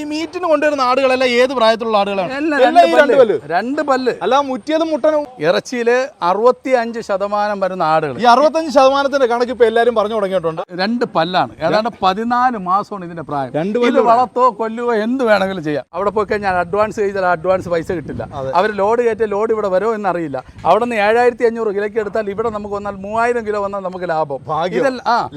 ഈ മീറ്റിന് കൊണ്ടുവരുന്ന ആടുകളെല്ലാം ഏത് പ്രായത്തിലുള്ള ആടുകളാണ്? രണ്ട് പല്ല്. അല്ല മുറ്റിയതും മുട്ടനും. ഇറച്ചിയിൽ അറുപത്തി അഞ്ച് ശതമാനം വരുന്ന ആടുകൾ. ഈ അറുപത്തഞ്ച് ശതമാനത്തിന്റെ കണക്ക് ഇപ്പൊ എല്ലാരും പറഞ്ഞു തുടങ്ങിയിട്ടുണ്ട്. രണ്ട് പല്ലാണ്. ഏതാണ്ട് പതിനാല് മാസമാണ് ഇതിന്റെ പ്രായം. രണ്ട് പല്ല് വളർത്തോ കൊല്ലുകയോ എന്ത് വേണമെങ്കിലും ചെയ്യാം. അവിടെ പോയി കഴിഞ്ഞാൽ അഡ്വാൻസ് ചെയ്താൽ അഡ്വാൻസ് പൈസ കിട്ടില്ല. അവർ ലോഡ് കയറ്റിയ ലോഡ് ഇവിടെ വരുമോ എന്നറിയില്ല. അവിടെ നിന്ന് ഏഴായിരത്തി അഞ്ഞൂറ് കിലോയ്ക്ക് എടുത്താൽ ഇവിടെ നമുക്ക് വന്നാൽ മൂവായിരം കിലോ വന്നാൽ നമുക്ക് ലാഭം.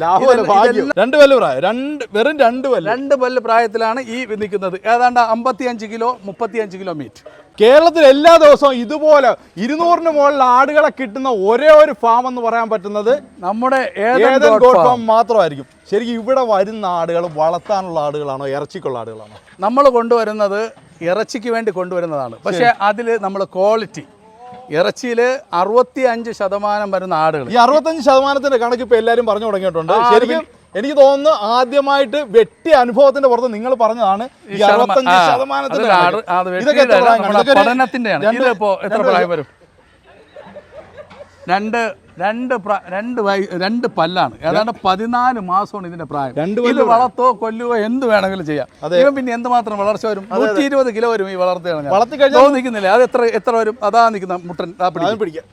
രണ്ട് പല്ല് പ്രായം. രണ്ട് വെറും രണ്ട് പല്ല്. രണ്ട് പല്ല് പ്രായത്തിലാണ് ഈ നിൽക്കുന്നത് ഏതാണ്ട് അമ്പത്തിയഞ്ച് കിലോ മുപ്പത്തിയഞ്ച് കിലോ മീറ്റ് കേരളത്തിൽ എല്ലാ ദിവസവും ഇതുപോലെ ഇരുന്നൂറിന് മുകളിൽ ആടുകളെ കിട്ടുന്ന ഒരേ ഒരു ഫാം എന്ന് പറയാൻ പറ്റുന്നത് നമ്മുടെ ഏതൻ ഗോഡ് ഫാം മാത്രമായിരിക്കും. ശരിക്കും ഇവിടെ വരുന്ന ആടുകൾ വളർത്താനുള്ള ആടുകളാണോ ഇറച്ചിക്കുള്ള ആടുകളാണോ? നമ്മൾ കൊണ്ടുവരുന്നത് ഇറച്ചിക്ക് വേണ്ടി കൊണ്ടുവരുന്നതാണ്. പക്ഷേ അതിൽ നമ്മൾ ക്വാളിറ്റി ഇറച്ചിയിൽ അറുപത്തി അഞ്ച് ശതമാനം വരുന്ന ആടുകൾ ഈ അറുപത്തഞ്ച് ശതമാനത്തിന്റെ കണക്ക് ഇപ്പൊ എല്ലാരും പറഞ്ഞു തുടങ്ങിയിട്ടുണ്ട്. ശരിക്കും എനിക്ക് തോന്നുന്നു ആദ്യമായിട്ട് വെട്ടിയ അനുഭവത്തിന്റെ പുറത്ത് നിങ്ങൾ പറഞ്ഞതാണ് ഈ അറുപത്തഞ്ച് രണ്ട് രണ്ട് രണ്ട് രണ്ട് പല്ലാണ്. ഏതാണ്ട് പതിനാല് മാസമാണ് ഇതിന്റെ പ്രായം. രണ്ട് ഇത് വളർത്തോ കൊല്ലുകയോ എന്ത് വേണമെങ്കിലും ചെയ്യാം. ഇവൻ പിന്നെ എന്തുമാത്രം വളർച്ച വരും? നൂറ്റി ഇരുപത് കിലോ വരും ഈ വളർത്തി വളർത്തി കഴിഞ്ഞാൽ നിൽക്കുന്നില്ലേ? അത് എത്ര എത്ര വരും? അതാ നിൽക്കുന്ന മുട്ടൻ പിടിക്കാം.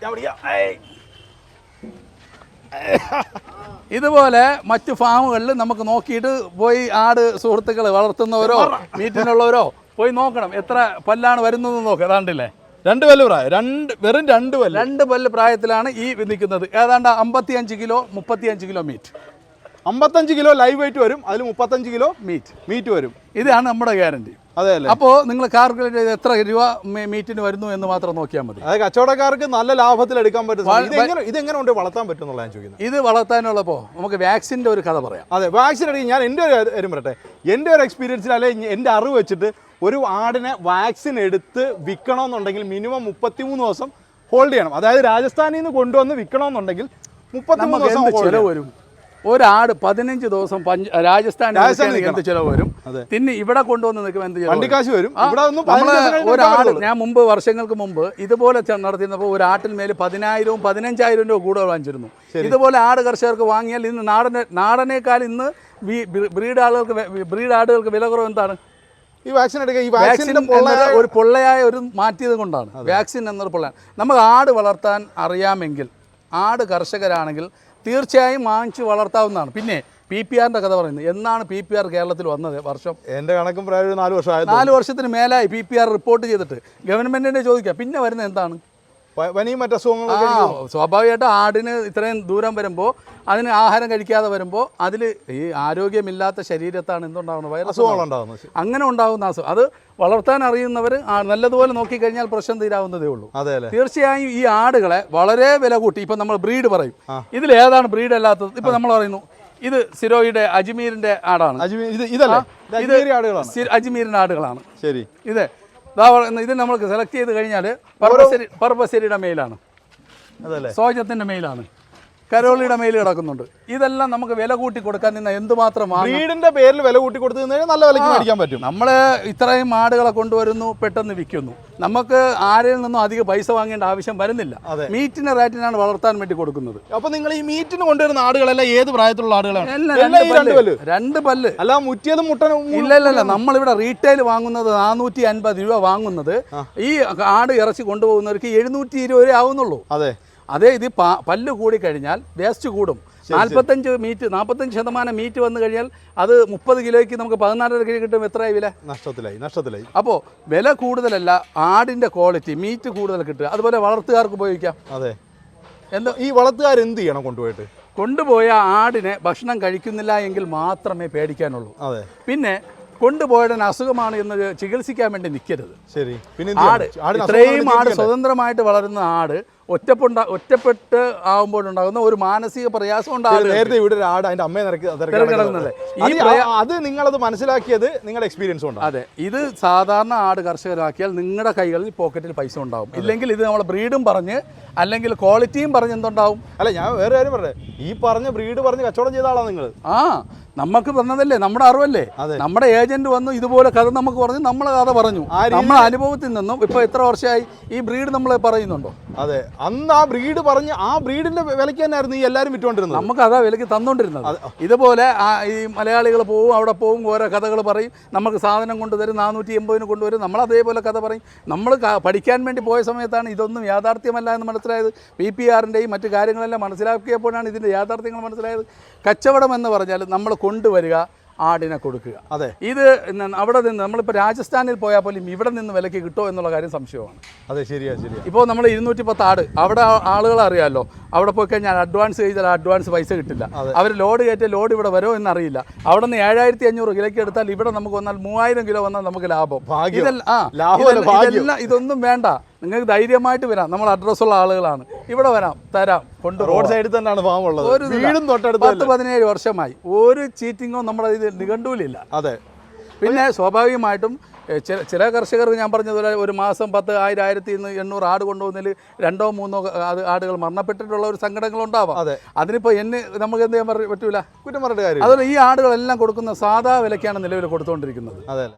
ഇതുപോലെ മറ്റു ഫാമുകളിൽ നമുക്ക് നോക്കിയിട്ട് പോയി ആട് സുഹൃത്തുക്കൾ വളർത്തുന്നവരോ മീറ്റിനുള്ളവരോ പോയി നോക്കണം. എത്ര പല്ലാണ് വരുന്നത് നോക്കുക ഏതാണ്ടില്ലേ? രണ്ട് പല്ല് പ്രായം. രണ്ട് വെറും രണ്ട് പല്ല്. രണ്ട് പല്ല് പ്രായത്തിലാണ് ഈ നിൽക്കുന്നത് ഏതാണ്ട് അമ്പത്തിയഞ്ച് കിലോ മുപ്പത്തിയഞ്ച് കിലോ മീറ്റ് അമ്പത്തഞ്ച് കിലോ ലൈവ് വെയിറ്റ് വരും. അതിൽ മുപ്പത്തഞ്ച് കിലോ മീറ്റ് മീറ്റ് വരും. ഇതാണ് നമ്മുടെ ഗ്യാരണ്ടി അതെ അല്ലേ? അപ്പോൾ നിങ്ങൾ കാൽക്കുലേറ്റ് ചെയ്ത് എത്ര രൂപ മീറ്റിന് വരുന്നു എന്ന് മാത്രം നോക്കിയാൽ മതി. അതെ കച്ചവടക്കാർക്ക് നല്ല ലാഭത്തിൽ എടുക്കാൻ പറ്റും ഇതെങ്ങനെ ഇതെങ്ങനെ കൊണ്ട് വളർത്താൻ പറ്റും എന്നുള്ള ഞാൻ ചോദിക്കുന്നത്. ഇത് വളർത്താനുള്ളപ്പോൾ നമുക്ക് വാക്സിന്റെ ഒരു കഥ പറയാം. അതെ വാക്സിൻ എടുക്കുക ഞാൻ എന്റെ ഒരു കാര്യം പറയട്ടെ. എന്റെ ഒരു എക്സ്പീരിയൻസിൽ അല്ലെ എന്റെ അറിവ് വെച്ചിട്ട് ഒരു ആടിനെ വാക്സിൻ എടുത്ത് വിൽക്കണമെന്നുണ്ടെങ്കിൽ മിനിമം മുപ്പത്തിമൂന്ന് ദിവസം ഹോൾഡ് ചെയ്യണം. അതായത് രാജസ്ഥാനിൽ നിന്ന് കൊണ്ടുവന്ന് വിൽക്കണമെന്നുണ്ടെങ്കിൽ മുപ്പത്തിമൂന്ന് മൂന്ന് ദിവസം വരും? ഒരാട് പതിനഞ്ച് ദിവസം പഞ്ച രാജസ്ഥാനിൽ എന്ത് ചിലവ് വരും. പിന്നെ ഇവിടെ കൊണ്ടുവന്ന് നിൽക്കുമ്പോൾ എന്ത്? വണ്ടിക്കാശ് വരും? നമ്മൾ ഒരാട് ഞാൻ മുമ്പ് വർഷങ്ങൾക്ക് മുമ്പ് ഇതുപോലെ നടത്തിയിരുന്നപ്പോൾ ഒരു ആട്ടിൽ മേൽ പതിനായിരവും പതിനഞ്ചായിരം രൂപ കൂടുതൽ വാങ്ങിച്ചിരുന്നു. ഇതുപോലെ ആട് കർഷകർക്ക് വാങ്ങിയാൽ ഇന്ന് നാടനെ നാടനേക്കാൾ ഇന്ന് ബ്രീഡ് ആളുകൾക്ക് ബ്രീഡ് ആടുകൾക്ക് വില കുറവ് എന്താണ്? ഈ വാക്സിൻ എടുക്കുക ഈ വാക്സിൻ ഒരു പൊള്ളയായ ഒരു മാറ്റിയത് കൊണ്ടാണ്. വാക്സിൻ എന്നൊരു പൊള്ളയാണ് നമുക്ക് ആട് വളർത്താൻ അറിയാമെങ്കിൽ ആട് കർഷകരാണെങ്കിൽ തീർച്ചയായും വാങ്ങിച്ച് വളർത്താവുന്നതാണ്. പിന്നെ പി പി ആറിന്റെ കഥ പറയുന്നത് എന്നാണ് പി പി ആർ കേരളത്തിൽ വന്നത് വർഷം? എന്റെ കണക്കും പ്രായം നാല് വർഷമായി നാല് വർഷത്തിന് മേലായി പി പി ആർ റിപ്പോർട്ട് ചെയ്തിട്ട്. ഗവൺമെന്റിനെ ചോദിക്കുക പിന്നെ വരുന്നത് എന്താണ്? പനിയും മറ്റു ആ സ്വാഭാവികമായിട്ടും ആടിന് ഇത്രയും ദൂരം വരുമ്പോൾ അതിന് ആഹാരം കഴിക്കാതെ വരുമ്പോൾ അതിൽ ഈ ആരോഗ്യമില്ലാത്ത ശരീരത്താണ് എന്തുണ്ടാകുന്നത് വൈറസ് അസുഖങ്ങളുണ്ടാകുന്നത് അങ്ങനെ ഉണ്ടാകുന്ന അസുഖം അത് വളർത്താൻ അറിയുന്നവർ നല്ലതുപോലെ നോക്കിക്കഴിഞ്ഞാൽ പ്രശ്നം തീരാവുന്നതേ ഉള്ളൂ. അതെ തീർച്ചയായും ഈ ആടുകളെ വളരെ വില കൂട്ടി ഇപ്പം നമ്മൾ ബ്രീഡ് പറയും. ഇതിലേതാണ് ഇതിൽ ഏതാണ് ബ്രീഡ് അല്ലാത്തത്? ഇപ്പം നമ്മൾ പറയുന്നു ഇത് സിരോയുടെ അജ്മീറിന്റെ ആടാണ്. അജ്മീർ ഇത് ഇതല്ലേ? ഇത് അജ്മീരിന്റെ അജ്മീരി ആടുകളാണ്. ശരി. ഇത് ഇത് നമുക്ക് സെലക്ട് ചെയ്ത് കഴിഞ്ഞാൽ പർപ്പസരി പർപ്പസരിയുടെ മെയിലാണ് അതല്ലേ? സോജത്തിന്റെ മെയിലാണ് കരോളിയുടെ മേൽ കിടക്കുന്നുണ്ട്. ഇതെല്ലാം നമുക്ക് വില കൂട്ടി കൊടുക്കാൻ നിന്ന് എന്തുമാത്രം വീടിന്റെ പേരിൽ വില കൂട്ടി കൊടുത്തു കഴിഞ്ഞാൽ നല്ല വിലയ്ക്ക് മേടിക്കാൻ പറ്റും. നമ്മൾ ഇത്രയും ആടുകളെ കൊണ്ടുവരുന്നു പെട്ടെന്ന് വിൽക്കുന്നു. നമുക്ക് ആരിൽ നിന്നും അധികം പൈസ വാങ്ങേണ്ട ആവശ്യം വരുന്നില്ല. മീറ്റിന്റെ റേറ്റിനാണ് വളർത്താൻ വേണ്ടി കൊടുക്കുന്നത്. അപ്പൊ നിങ്ങൾ ഈ മീറ്റിന് കൊണ്ടുവരുന്ന ആടുകളെല്ലാം ഏത് പ്രായത്തിലുള്ള ആടുകളാണ്? രണ്ട് പല്ല്. അല്ല മുറ്റിയതും മുട്ടനും ഇല്ല ഇല്ല ഇല്ല. നമ്മളിവിടെ റീറ്റെയിൽ വാങ്ങുന്നത് നാനൂറ്റി അൻപത് രൂപ വാങ്ങുന്നത്. ഈ ആട് ഇറച്ചി കൊണ്ടുപോകുന്നവർക്ക് എഴുന്നൂറ്റി ഇരുപത് രൂപ ആവുന്നുള്ളൂ. അതെ. അതേ ഇത് പാ പല്ല് കൂടി കഴിഞ്ഞാൽ വേസ്റ്റ് കൂടും. നാൽപ്പത്തഞ്ച് മീറ്റ് നാൽപ്പത്തഞ്ച് ശതമാനം മീറ്റ് വന്നു കഴിഞ്ഞാൽ അത് മുപ്പത് കിലോയ്ക്ക് നമുക്ക് പതിനാലര കിലോ കിട്ടും. എത്രയായി വില? നഷ്ടത്തിലായി നഷ്ടത്തിലായി. അപ്പോൾ വില കൂടുതലല്ല ആടിന്റെ ക്വാളിറ്റി മീറ്റ് കൂടുതൽ കിട്ടുക. അതുപോലെ വളർത്തുകാർക്ക് ഉപയോഗിക്കാം. അതെ. എന്തോ? ഈ വളർത്തുകാർ എന്ത് ചെയ്യണം കൊണ്ടുപോയിട്ട്? കൊണ്ടുപോയ ആടിനെ ഭക്ഷണം കഴിക്കുന്നില്ല എങ്കിൽ മാത്രമേ പേടിക്കാനുള്ളൂ. അതെ. പിന്നെ കൊണ്ടുപോയതിന് അസുഖമാണ് എന്ന് ചികിത്സിക്കാൻ വേണ്ടി നിൽക്കരുത് ശരി. പിന്നെ ആട് ഇത്രയും ആട് സ്വതന്ത്രമായിട്ട് വളരുന്ന ആട് ഒറ്റപ്പുണ്ട ഒറ്റപ്പെട്ട് ആകുമ്പോഴുണ്ടാകുന്ന ഒരു മാനസിക പ്രയാസം ഉണ്ടാകും നേരത്തെ ഇവിടെ ഒരു ആട് അതിന്റെ അമ്മയെ നിരക്ക് തിരക്ക് കിടക്കുന്നത്. ഈ അത് നിങ്ങളത് മനസ്സിലാക്കിയത് നിങ്ങളുടെ എക്സ്പീരിയൻസ് ഉണ്ട് അതെ. ഇത് സാധാരണ ആട് കർഷകരാക്കിയാൽ നിങ്ങളുടെ കൈകളിൽ പോക്കറ്റിൽ പൈസ ഉണ്ടാവും. ഇല്ലെങ്കിൽ ഇത് നമ്മൾ ബ്രീഡും പറഞ്ഞ് അല്ലെങ്കിൽ ക്വാളിറ്റിയും പറഞ്ഞ് എന്തുണ്ടാവും? അല്ല ഞാൻ വേറെ കാര്യം പറയട്ടെ ഈ പറഞ്ഞ ബ്രീഡ് പറഞ്ഞ് കച്ചവടം ചെയ്ത ആളാണ് നിങ്ങൾ ആ നമുക്ക് പറഞ്ഞതല്ലേ നമ്മുടെ അറിവല്ലേ. നമ്മുടെ ഏജന്റ് വന്നു ഇതുപോലെ കഥ നമുക്ക് പറഞ്ഞു നമ്മളെ കഥ പറഞ്ഞു. നമ്മളെ അനുഭവത്തിൽ നിന്നും ഇപ്പൊ എത്ര വർഷമായി ഈ ബ്രീഡ് നമ്മൾ പറയുന്നുണ്ടോ? അതെ. അന്ന് ആ ബ്രീഡ് പറഞ്ഞ് ആ ബ്രീഡിന്റെ വിലയ്ക്ക് തന്നെയായിരുന്നു ഈ എല്ലാവരും വിറ്റുകൊണ്ടിരുന്നത്. നമുക്ക് അതാ വിലക്ക് തന്നുകൊണ്ടിരുന്നത് ഇതുപോലെ ആ ഈ മലയാളികൾ പോവും അവിടെ പോവും ഓരോ കഥകൾ പറയും. നമുക്ക് സാധനം കൊണ്ടുതരും നാനൂറ്റി എൺപതിന് കൊണ്ടുവരും. നമ്മൾ അതേപോലെ കഥ പറയും. നമ്മൾ പഠിക്കാൻ വേണ്ടി പോയ സമയത്താണ് ഇതൊന്നും യാഥാർത്ഥ്യമല്ല എന്ന് മനസ്സിലായത്. പി പി ആറിന്റെയും മറ്റു കാര്യങ്ങളെല്ലാം മനസ്സിലാക്കിയപ്പോഴാണ് ഇതിന്റെ യാഥാർത്ഥ്യങ്ങൾ മനസ്സിലായത്. കച്ചവടം എന്ന് പറഞ്ഞാൽ നമ്മൾ കൊണ്ടുവരിക ആടിനെ കൊടുക്കുക. അതെ. ഇത് അവിടെ നിന്ന് നമ്മളിപ്പോൾ രാജസ്ഥാനിൽ പോയാൽ പോലും ഇവിടെ നിന്ന് വിലക്ക് കിട്ടുമോ എന്നുള്ള കാര്യം സംശയമാണ്. അതെ ശരിയാ ശരിയാ. ഇപ്പോൾ നമ്മൾ ഇരുന്നൂറ്റി പത്ത് ആട് അവിടെ ആളുകൾ അറിയാമല്ലോ അവിടെ പോയി കഴിഞ്ഞാൽ അഡ്വാൻസ് ചെയ്താൽ അഡ്വാൻസ് പൈസ കിട്ടില്ല. അവർ ലോഡ് കയറ്റിയ ലോഡ് ഇവിടെ വരുമോ എന്നറിയില്ല. അവിടെ നിന്ന് ഏഴായിരത്തി അഞ്ഞൂറ് കിലോയ്ക്ക് എടുത്താൽ ഇവിടെ നമുക്ക് വന്നാൽ മൂവായിരം കിലോ വന്നാൽ നമുക്ക് ലാഭം. ഇതെല്ലാം ഇതൊന്നും വേണ്ട. നിങ്ങൾക്ക് ധൈര്യമായിട്ട് വരാം. നമ്മൾ അഡ്രസ്സുള്ള ആളുകളാണ്. ഇവിടെ വരാം തരാം കൊണ്ട് റോഡ് സൈഡിൽ തന്നെയാണ് ഫാം ഉള്ളത്. ഒരു വീടും തൊട്ടടുത്ത് പത്ത് പതിനേഴ് വർഷമായി. ഒരു ചീറ്റിങ്ങോ നമ്മുടെ ഇത് നിഘണ്ടുവിലില്ല അതെ. പിന്നെ സ്വാഭാവികമായിട്ടും ചില ചില കർഷകർ ഞാൻ പറഞ്ഞതുപോലെ ഒരു മാസം പത്ത് ആയിരം ആയിരത്തി എണ്ണൂറ് ആട് കൊണ്ടുപോകുന്നതിൽ രണ്ടോ മൂന്നോ അത് ആടുകൾ മരണപ്പെട്ടിട്ടുള്ള ഒരു സങ്കടങ്ങളുണ്ടാവാം അതെ. അതിനിപ്പോൾ എന്നെ നമുക്ക് എന്ത് ചെയ്യാൻ പറ്റൂല? കുറ്റം പറഞ്ഞിട്ട് കാര്യം അതുപോലെ ഈ ആടുകളെല്ലാം കൊടുക്കുന്ന സാധാ വിലക്കാണ് നിലവിൽ കൊടുത്തുകൊണ്ടിരിക്കുന്നത്. അതെ.